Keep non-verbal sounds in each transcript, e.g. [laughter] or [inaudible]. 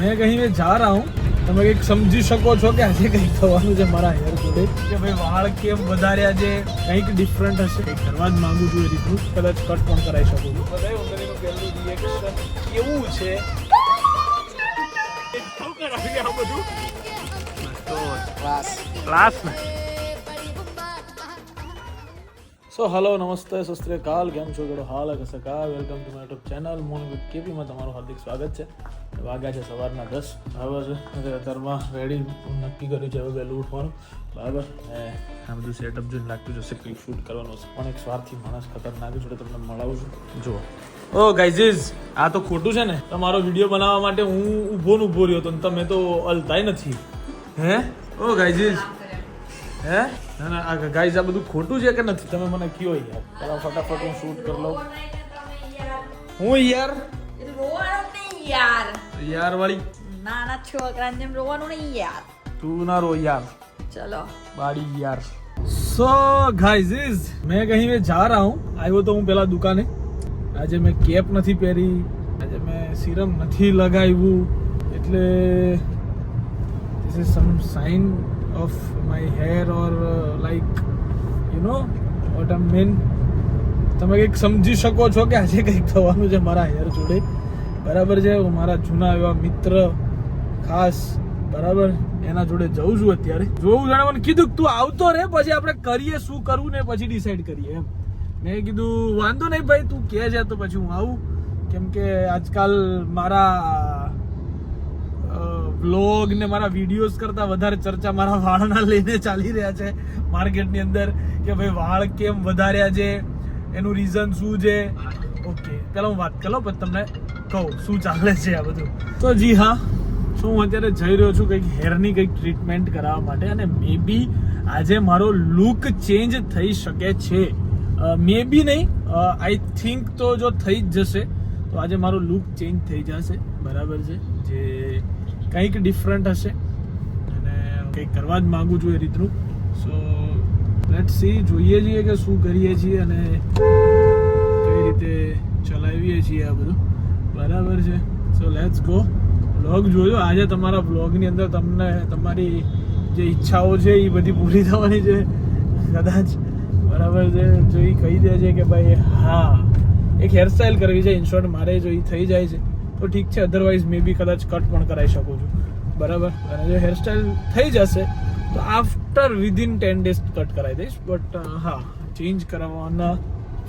મેં કહીં મેં જા રહા હું. તમે કંઈક સમજી શકો છો કે આજે કંઈક થવાનું છે મારા હેર જોડે કે ભાઈ વાળ કેમ વધાર્યા છે કંઈક ડિફરન્ટ હશે. કંઈક કરવા જ માગું છું એ રીતનું. કદાચ કટ પણ કરાવી શકું છું. બધા કેવું છે? ક્લાસ ક્લાસ ને. સો હલો નમસ્તે સસ્ત્રીકાલ કેમ છો ગડો હાલ કસકા welcome to my YouTube channel morning with કેપીમાં તમારું હાર્દિક સ્વાગત છે વાગ્યા છે સવારના દસ બરાબર છે અત્યારમાં રેડી નક્કી કર્યું છે હવે વહેલું ઉઠવાનું બરાબર આ બધું સેટઅપ જોઈને લાગતું જશે કંઈક શૂટ કરવાનું છે પણ એક સ્વાર્થી માણસ ખતરનાક જોડે તમને મળાવું છું જુઓ ઓ ગાઈઝીઝ આ તો ખોટું છે ને તમારો વીડિયો બનાવવા માટે હું ઊભો ને ઊભો રહ્યો હતો તમે તો અલતાય નથી. હે? ઓ ગાઈઝીઝ હે? ના ના, આ ગાઈઝ આ બધું ખોટું છે કે નથી? તમે મને કયો યાર? પેલા ફટાફટ હું શૂટ કરી લઉં. હું યાર? યાર યાર વાળી? ના છોકરાને જેમ રોવાનું નહીં યાર તું ના રો યાર. ચલો બાડી યાર. સો ગાઈઝ ઇઝ મેં કહી મેં જા રહા હું. આવ્યો તો હું પેલા દુકાને. આજે મેં કેપ નથી પહેરી. આજે મેં સિરમ નથી લગાવ્યું. એટલે this is some sign of my hair or uh, like you know what I તમે કંઈક સમજી શકો છો કે આજે કંઈક થવાનું છે મારા હેર જોડે. બરાબર છે? હું મારા જૂના એવા મિત્ર ખાસ બરાબર? એના જોડે જઉં છું અત્યારે. જોવું જાણે મને કીધું તું આવતો રે પછી આપણે કરીએ શું કરવું ને પછી ડિસાઈડ કરીએ એમ. મેં કીધું વાંધો નહીં ભાઈ તું કહે છે તો પછી હું આવું. કેમ કે આજકાલ મારા વ્લોગ ને મારા વિડીયોઝ કરતા વધારે ચર્ચા મારા વાળના લઈને ચાલી રહ્યા છે. માર્કેટની અંદર કે ભાઈ વાળ કેમ વધાર્યા છે? એનું રીઝન શું છે? ઓકે પેલા હું વાત કરો, પછી તમને કહું શું ચાલે છે આ બધું. તો જી હા, શું હું અત્યારે જઈ રહ્યો છું કંઈક હેરની કંઈક ટ્રીટમેન્ટ કરાવવા માટે અને મે બી આજે મારો લુક ચેન્જ થઈ શકે છે. મે બી નહીં આઈ થિંક તો જો થઈ જ જશે, તો આજે મારો લુક ચેન્જ થઈ જશે. બરાબર છે? જે કંઈક ડિફરન્ટ હશે. અને કંઈક કરવા જ માગું છું એ રીતનું. સો લેટ સી જોઈએ છીએ કે શું કરીએ છીએ અને કઈ રીતે ચલાવીએ છીએ આ બધું. બરાબર છે. સો લેટ્સ ગો બ્લોગ જોજો. આજે તમારા બ્લોગની અંદર તમને તમારી જે ઈચ્છાઓ છે એ બધી પૂરી થવાની છે. કદાચ. બરાબર છે. જો એ કહી દે છે કે ભાઈ, હા, એક હેરસ્ટાઈલ કરવી છે. ઇનશોર્ટ મારે જો એ થઈ જાય છે. તો ઠીક છે અધરવાઇઝ મે બી કદાચ કટ પણ કરાવી શકું છું. બરાબર? અને જો હેરસ્ટાઈલ થઈ જશે, તો after within ten days cut કરાવી દઈશ. બટ હા ચેન્જ કરાવવાના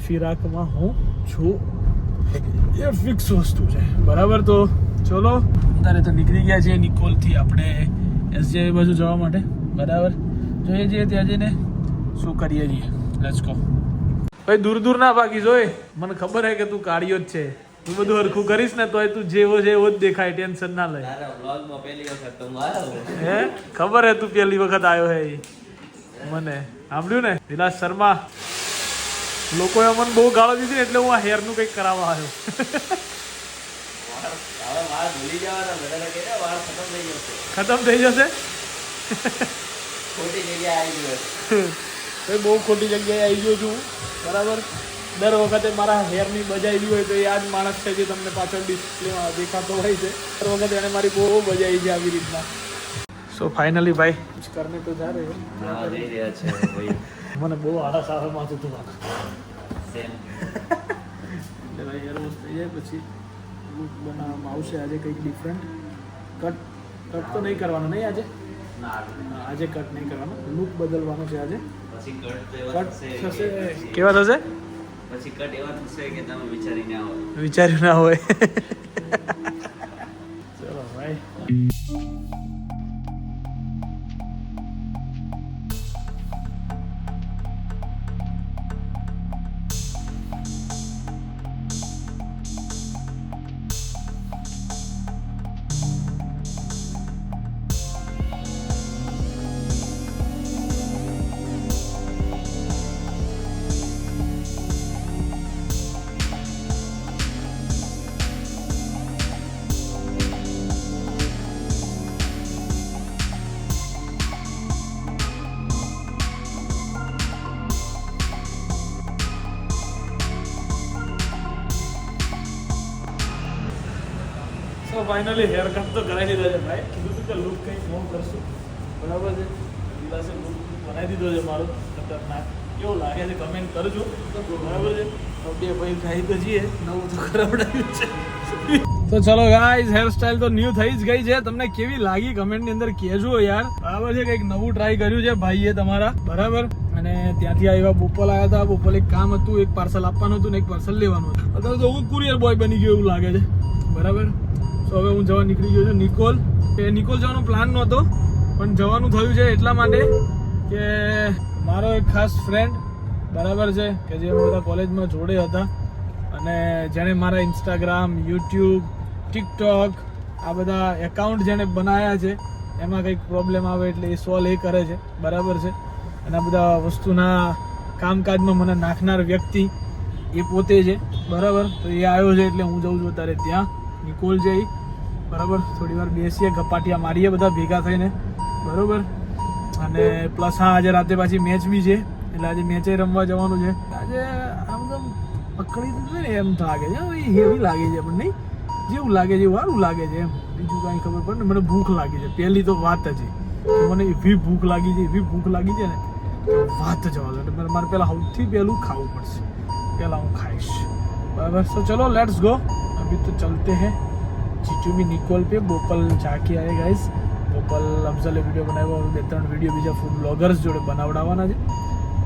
ફિરાકમાં હું છું. એ ફિક્સ વસ્તુ છે. બરાબર? તો ચલો, અત્યારે તો નીકળી ગયા છીએ નિકોલથી આપણે એસજીઆઈ બાજુ જવા માટે. બરાબર? જોઈએ છીએ ત્યાં જઈને શું કરીએ છીએ. ગો ભાઈ દૂર દૂર ના ભાગી જોઈ મને ખબર હે કે તું કાઢ્યો જ છે. તું બધું હરખું કરીશ ને તોય તું જેવો છે એવો જ દેખાય ટેન્શન ના લે. તારા વ્લોગમાં પહેલી વખત તો હું હે? ખબર હે તું પહેલી વખત આવ્યો હે મને. સાંભળ્યું ને? વિલાસ શર્મા. લોકોએ મને બહુ ગાળો દીધી ને એટલે હું આ હેરનું કંઈક કરાવવા આવ્યો. ખતમ થઈ જશે. ખોટી જગ્યાએ આવી ગયો. બહુ ખોટી જગ્યાએ આવી ગયો છું. બરાબર? દર વખતે મારા હેરની બજાવી હોય તો એ આ જ માણસ છે જે તમને પાછળ ડિસ્પ્લેમાં દેખાતો હોય છે. દર વખતે એને મારી બહુ બજાવી છે આવી રીતના. સો ફાઇનલી ભાઈ. કુછ કરને તો જા રહે હો. રહ્યા છે ભાઈ. મને બહુ આળસ આવે માથું તું સેમ ભાઈ હેર વોશ થઈ જાય પછી લુક બનાવવામાં આવશે. આજે કંઈક ડિફરન્ટ કટ કટ તો નહીં કરવાનો નહીં આજે? આજે કટ નહીં કરવાનો. લુક બદલવાનો છે આજે. કટ થશે કેવા થશે? પછી કટ એવા થશે કે તમે વિચારી ના આવો વિચાર્યું ના હોય. [laughs] ચલો ભાઈ ફાઇનલી હેર કટ તો કરાવી દીધો છે ભાઈ. કીધું તું કે લુક કંઈક નવું કરશું. બરાબર છે? વિલાસે લુક બનાવી દીધો છે મારો. ખતરનાક. કેવું લાગે છે? કમેન્ટ કરજો. બરાબર છે? તો ચલો ગાઈઝ હેરસ્ટાઈલ તો ન્યૂ થઈ જ ગઈ છે. તમને કેવી લાગી કમેન્ટની અંદર કહેજો યાર. બરાબર છે? કંઈક નવું ટ્રાય કર્યું છે ભાઈએ તમારા. બરાબર? અને ત્યાંથી આવ્યા બોપલ આવ્યા હતા. બોપલ એક કામ હતું, એક પાર્સલ આપવાનું હતું ને એક પાર્સલ લેવાનું હતું. અત્યારે તો હું કુરિયર બોય બની ગયો એવું લાગે છે. બરાબર? તો હવે હું જવા નીકળી ગયો છું નિકોલ. એ નિકોલ જવાનો પ્લાન નહોતો, પણ જવાનું થયું છે એટલા માટે કે મારો એક ખાસ ફ્રેન્ડ બરાબર છે, કે જે બધા કોલેજમાં જોડે હતા. અને જેણે મારા ઇન્સ્ટાગ્રામ યુટ્યુબ ટિકટોક આ બધા એકાઉન્ટ જેણે બનાવ્યા છે, એમાં કંઈક પ્રોબ્લેમ આવે એટલે એ સોલ્વ એ કરે છે. બરાબર છે? અને આ બધા વસ્તુના કામકાજમાં મને નાખનાર વ્યક્તિ એ પોતે છે. બરાબર? તો એ આવ્યો છે એટલે હું જઉં છું અત્યારે ત્યાં. નિકોલ જઈ બરાબર? થોડી વાર બેસીએ ગપાટિયા મારીએ બધા ભેગા થઈને. બરાબર? અને પ્લસ હા, આજે રાતે પાછી મેચ બી છે. એટલે આજે મેચે રમવા જવાનું છે. આજે આમ તો પકડી દીધું ને એમ લાગે છે. હેવી લાગે છે પણ નહીં. જેવું લાગે છે, વારું લાગે છે એમ. બીજું કાંઈ ખબર પડે ને, મને ભૂખ લાગી છે. પહેલી તો વાત જ એ. કે મને એવી ભૂખ લાગી છે, એવી ભૂખ લાગી છે ને વાત જવા એટલે મારે- મારે પહેલાં સૌથી પહેલું ખાવું પડશે. પહેલાં હું ખાઈશ. બરાબર? તો ચલો લેટ્સ ગો અભી તો ચલતે हैं જીજુ બી નિકોલ પે બોપલ ઝાકી આવે ગાઈસ બોપલ અફઝલે વીડિયો બનાવ્યો બે ત્રણ વીડિયો બીજા ફૂડ બ્લોગર્સ જોડે બનાવડાવવાના છે.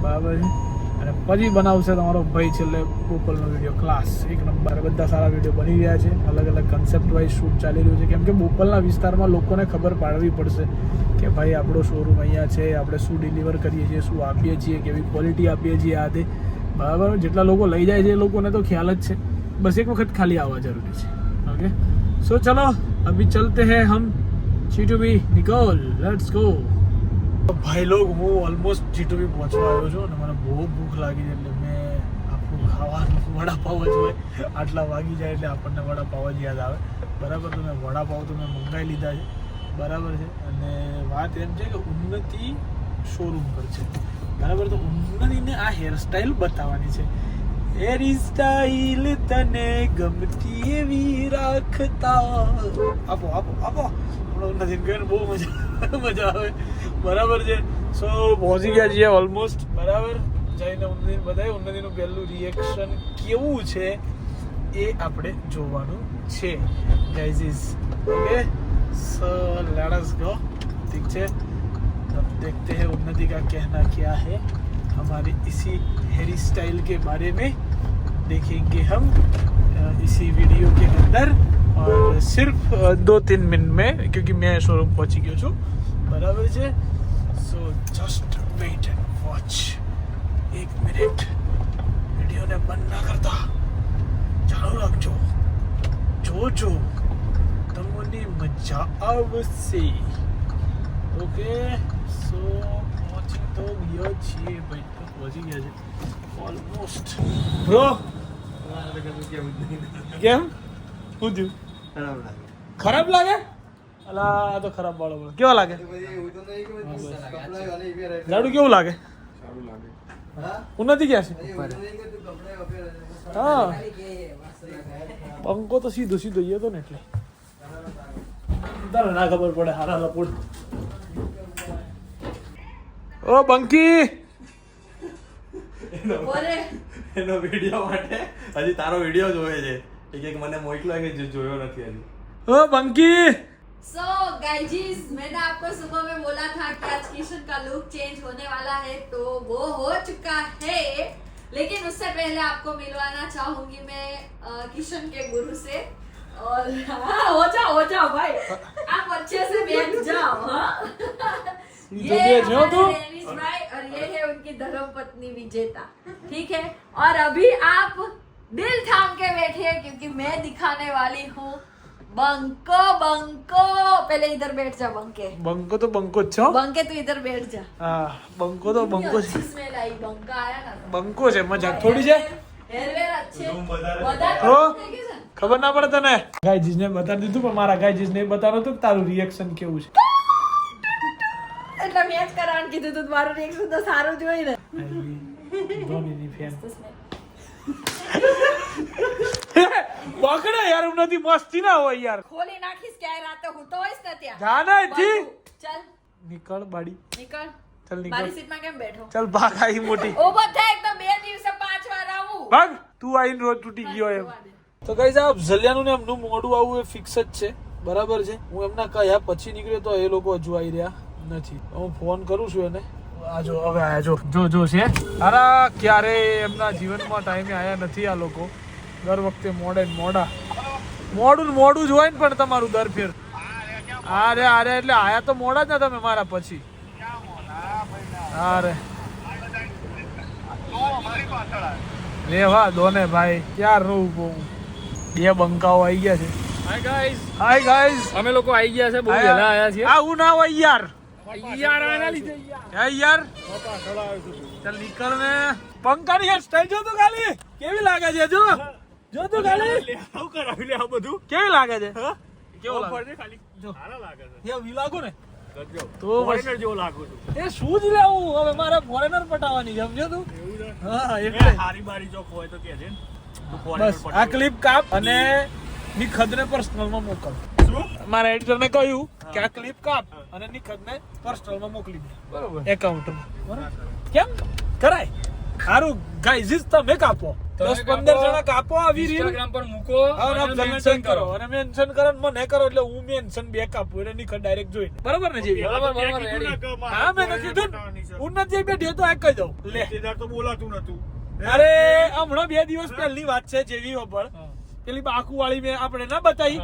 બરાબર છે? અને પછી બનાવશે તમારો ભાઈ છેલ્લે બોપલનો વીડિયો ક્લાસ એક નંબર. બધા સારા વીડિયો બની રહ્યા છે. અલગ અલગ કન્સેપ્ટ વાઇઝ શૂટ ચાલી રહ્યું છે. કેમ કે બોપલના વિસ્તારમાં લોકોને ખબર પાડવી પડશે કે ભાઈ, આપણો શોરૂમ અહીંયા છે, આપણે શું ડિલિવર કરીએ છીએ, શું આપીએ છીએ, કેવી ક્વોલિટી આપીએ છીએ આ તે. બરાબર? જેટલા લોકો લઈ જાય છે એ લોકોને તો ખ્યાલ જ છે. બસ એક વખત ખાલી આવવા જરૂરી છે. ઓકે સો ચલો અભી ચલતે हैं हम જીટુબી નિકોલ લેટ્સ ગો ભાઈ લોગ હું ઓલમોસ્ટ જીટુબી પહોંચવા આવ્યો છું અને મને બહુ ભૂખ લાગી છે એટલે મેં આપણું ખાવાનું વડાપાવ જ હોય આટલા વાગી જાય એટલે આપણને વડાપાવ જ યાદ આવે બરાબર તો મેં વડાપાવ તો મેં મંગાવી લીધા છે બરાબર છે અને વાત એમ છે કે ઉન્નતિ શોરૂમ પર છે બરાબર તો ઉન્નતિને આ હેરસ્ટાઈલ બતાવવાની છે હેરી સ્ટાઈલ તને ગમતી એવી રાખતા આપો આપો આપો હમણાં ઉન્નતિને કહીને બહુ મજા મજા આવે બરાબર છે સો પહોંચી ગયા છીએ ઓલમોસ્ટ બરાબર જઈને ઉન્નતિને બતાવી ઉન્નતિનું પહેલું રિએક્શન કેવું છે એ આપણે જોવાનું છે guys is okay so let us go ઠીક છે अब देखते हैं उन्नति का कहना क्या है हमारे इसी हेयर स्टाइल के बारे में देखेंगे हम अ, इसी वीडियो के अंदर और सिर्फ अ, दो तीन मिनट में क्योंकि मैं शोरूम पहुंची गयो છું બરાબર છે so just wait and watch એક મિનિટ વિડીયોને બંધ ના કરતા ચાલુ રાખજો જોજો તમને મજા આવશે ઓકે સો પહોંચી તો ગયો છીએ ભાઈ તો પહોંચી ગયા છે ઓલમોસ્ટ બ્રો કેમ શું થયું ખરાબ લાગે અલા આ તો ખરાબ વાળો બોલો કેવા લાગે લાડુ કેવું લાગે ઉન્નતિ ક્યાં છે હા પંકો તો સીધો સીધો ગયો તો ને એટલે તારે ના ખબર પડે હારા લપોડ ઓ બંકી બોલે એનો વિડીયો માટે હજી તારો વિડીયો જોવે છે એ કે મને મોકલો કે જે જોયો નથી હજી ओ बंकी सो गाइजीज मैंने आपको सुबह में बोला था कि आज किशन का लुक चेंज होने वाला है तो वो हो चुका है लेकिन उससे पहले आपको मिलवाना चाहूंगी मैं अ, किशन के गुरु से और हाँ, हो जाओ हो जाओ भाई आप अच्छे से बैठ जाओ हाँ ये ये जो हमारे तो- रेनिश भाई और ये है उनकी धर्म पत्नी विजेता ठीक है और अभी आप दिल थाम के बैठे क्योंकि मैं दिखाने वाली हूँ बंको बंको पहले इधर बैठ जा बंके બંકો તો બંકો જ છે હો. बंके तू इधर बैठ जा હા બંકો તો બંકો છે अच्छी स्मेल आई बंका आया ना બંકો છે મજાક થોડી છે हेरवेर अच्छे રૂમ વધારે વધારે હો? થઈ ગયું છે ને? ખબર ના પડે તને ગાયજીસ ને બતાવી દીધું પણ મારા ગાયજીસ ને બતાવ્યું હતું કે તારું રિએક્શન કેવું છે એટલે મેચ કરવાનું કીધું તું મારું રિએક્શન તો સારું જોઈ ને. ધોનીની ફેન પકડે યાર હું નથી મસ્તી ના હોય યાર. ખોલી નાખીશ ક્યાંય રાતે હું તો હોઈશ ને ત્યાં. જા ને અહીંથી. બધું. ચાલ. નીકળ બાડી. નીકળ. ચાલ મારી નીકળ સીટમાં કેમ બેઠો? ચલ ભાગ આઈ મોટી. ઊભો થાય તો બે દિવસે પાંચ વાર આવું. ભાગ. તું આઈન રોજ તૂટી ગયો એમ. તો કઈ આ જલ્યાનું ને એમનું મોડું આવું એ ફિક્સ જ છે. બરાબર છે. હું એમના કહ્યા પછી નીકળ્યો તો એ લોકો હજુ આવી રહ્યા. નથી. હું ફોન કરું છું એને. આ જો હવે આયા જો જો જો છે. અરે ક્યારે એમના જીવનમાં ટાઈમે આયા નથી આ લોકો. દર વખતે મોડે મોડા. મોડું મોડું જ હોય ને પણ તમારું દર ફેર. અરે અરે એટલે આયા તો મોડા જ ને તમે મારા પછી. અરે લે વાહ દોને ભાઈ ક્યાં રહું બહુ બે બંકાઓ આવી ગયા છે. હાય ગાઈઝ હાય ગાઈઝ અમે લોકો આવી ગયા છે બહુ વહેલા આયા છીએ. આવું ના હોય યાર. યાર આના લીધે હે યાર. ચાલ નીકળ ને પંખાની યાર સ્ટાઈલ જો તો ખાલી. કેવી લાગે છે જો? જો તો ખાલી. આવું કરાવી લે આ બધું. કેવી લાગે છે? કેવો લાગે? ખાલી. સારા લાગે છે. એ વી લાગુ ને. તો ફોરેનર જેવો લાગુ છું. એ શું જ લેવું હવે મારે ફોરેનર પટાવવાની સમજો તું? હા એટલે. હારી બારી જો હોય તો કે છે ને. તું foreigner બસ. આ ક્લિપ કાપ અને નિખદને પર્સનલમાં મોકલ. મારા એડિટરને કહ્યું કે આ ક્લિપ કાપ અને નિખદને પર્સનલમાં મોકલી દે. બરોબર. એકાઉન્ટમાં કેમ? કરાય. સારું. ગાઈઝ તમે કાપો. દસ પંદર જણા કાપો આવી રીલ. Instagram પર મૂકો અને mention કરો. અને મેન્શન કરો ને મને કરો એટલે હું મેન્શન બે કાપું એટલે નિખદ ડાયરેક્ટ જોઈ બરાબર ને જેવી? હા મેં નથી કીધું. હું નથી બેઠી તો આ કહી દઉં. લે. તો બોલાતું નતું. અરે હમણાં બે દિવસ પહેલી વાત છે જેવી હોબળ પેલી બાકુ વાળી મેં આપણે ના બતાવી.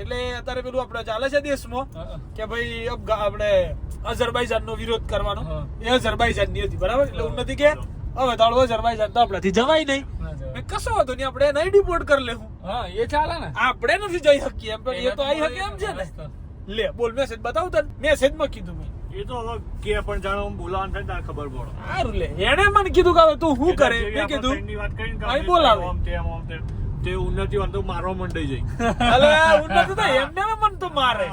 એટલે અત્યારે પેલું આપણે ચાલે છે દેશમાં હા, હા. કે ભાઈ આપણે અઝરબાઈજાન નો વિરોધ કરવાનો. હા. એ અઝરબાઈજાનની હતી બરાબર? એટલે હું નથી કે હવે દાડો અઝરબાઈજાન તો આપણાથી જવાય નહીં. કશો વાંધો નહીં આપણે નહીં ડિપોર્ટ કરી લેવું. હા એ ચાલે ને. આપણે નથી જઈ શકીએ એમ પણ એ તો આવી શકે એમ છે ને. લે બોલ મેસેજ બતાવ તને. મેસેજમાં કીધું મેં. એ તો હવે કે પણ જાણો બોલાવાનું થાય ને ખબર પડે. સારું લે. એને મને કીધું કે હવે તું શું કરે? મેં કીધું વાત કરીને બોલાવો. આમ આમ તેમ, આમ તેમ. તે ઉન્નતિ વાળો તો મારવા મંડાઈ જાય. [laughs] અલે ઉન્નત તો એમને મન તો મારે.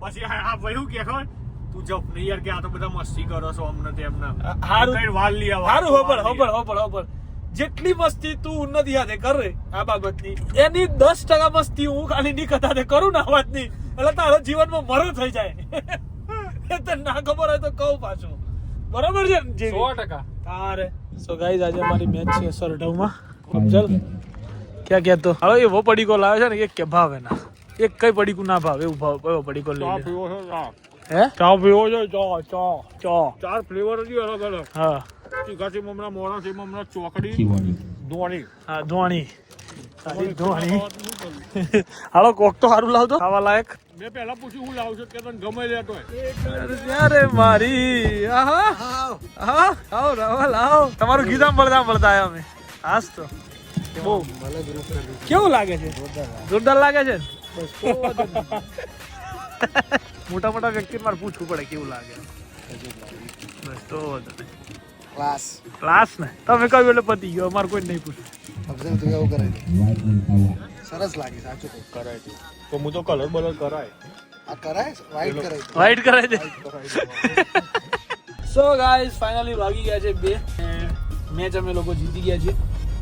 પછી આ આ કે ખબર? તું જપ નહીં યાર કે આ તો બધા મસ્તી કરો છો અમને તેમના હારું. કઈ વાલ લઈ આવો. હારું હોબળ હોબળ હોબળ હોબળ જેટલી મસ્તી તું ઉન્નતિ સાથે કરે આ બાબતની એની દસ ટકા મસ્તી હું ખાલી ની કથા કરું ને આ વાતની એટલે તારો જીવનમાં મરો થઈ જાય. [laughs] એ તને ના ખબર હોય તો કહું પાછું. બરાબર છે સો ટકા. તારે. સો ગાઈઝ આજે મારી મેચ છે સરઢવમાં અફજલ ક્યાં કહેતો હવે એવો પડીકો લાવે છે ને એક કે ભાવે ના. એક કઈ પડીકું ના ભાવે એવું ભાવ એવો પડીકો લઈ હે? ચા પીવો છે? ચા ચા ચા. ચાર ફ્લેવર જ અલગ અલગ. હા. ચીકાસી મમરા મોડા છે મમરા ચોકડી ધોણી. હા ધોણી. ધોણી. [laughs] હાલો કોક તો સારું લાવતો ખાવા લાયક. મેં પહેલા પૂછ્યું હું લાવું છું કે તને ગમે લેતો અરે મારી. આહા. આહા. આવો આવો તમારું ગીતા સાંભળતા સાંભળતા આવ્યા અમે. હાસ તો. બહુ. કેવું લાગે છે? જોરદાર લાગે છે. [laughs] મોટા મોટા વ્યક્તિ મારે પૂછવું પડે કેવું લાગે. બસ તો ક્લાસ ક્લાસ ને? તમે કહ્યું એટલે પતી ગયો અમારે કોઈ નહીં પૂછવું અફઝલ તું એવું કરે સરસ લાગે સાચું કરાય તું તો હું તો કલર બલર કરાય. આ કરાય? વ્હાઈટ કરાય વ્હાઈટ કરાય છે. સો ગાઈઝ ફાઇનલી વાગી ગયા છે બે. મેચ અમે લોકો જીતી ગયા છીએ.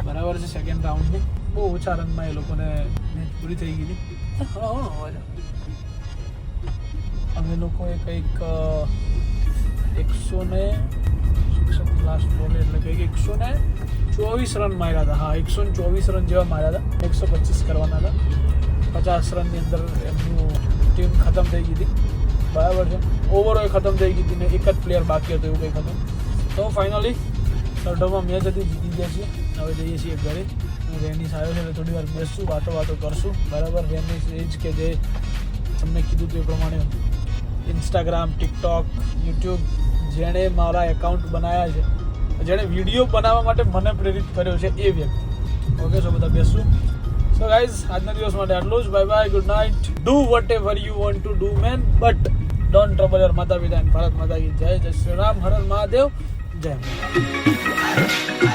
બરાબર છે સેકન્ડ રાઉન્ડ બહુ ઓછા રનમાં એ લોકોને મેચ પૂરી થઈ હા, અમે લોકોએ કંઈક એકસો ને લાસ્ટ બોલ એટલે કંઈક એકસો ને ચોવીસ રન માર્યા હતા. હા એકસો ને ચોવીસ રન જેવા માર્યા હતા. એકસો પચીસ કરવાના હતા. પચાસ રનની અંદર એમનું ટીમ ખતમ થઈ ગઈ હતી. બરાબર છે. ઓવરો ખતમ થઈ ગઈ હતી ને એક જ પ્લેયર બાકી હતું એવું કંઈક હતું તો ફાઇનલી સરડોમાં મેચ હતી જીતી ગયા છીએ. હવે જઈએ છીએ ઘરે. હું રેનિસ આવ્યો છે એટલે થોડી વાર બેસશું, વાતો વાતો કરશું. બરાબર? રેનિસ એ જ કે જે તમને કીધું તે પ્રમાણે ઇન્સ્ટાગ્રામ ટિકટોક યુટ્યુબ જેણે મારા એકાઉન્ટ બનાવ્યા છે. જેણે વીડિયો બનાવવા માટે મને પ્રેરિત કર્યો છે એ વ્યક્તિ. ઓકે સો બધા બેસું સો ગાઈઝ આજના દિવસ માટે આટલું જ. Bye bye good night do whatever you want to do man but don't trouble your માતા પિતા ભારત માતા જય જય શ્રી રામ હરણ હર મહાદેવ. જય માતા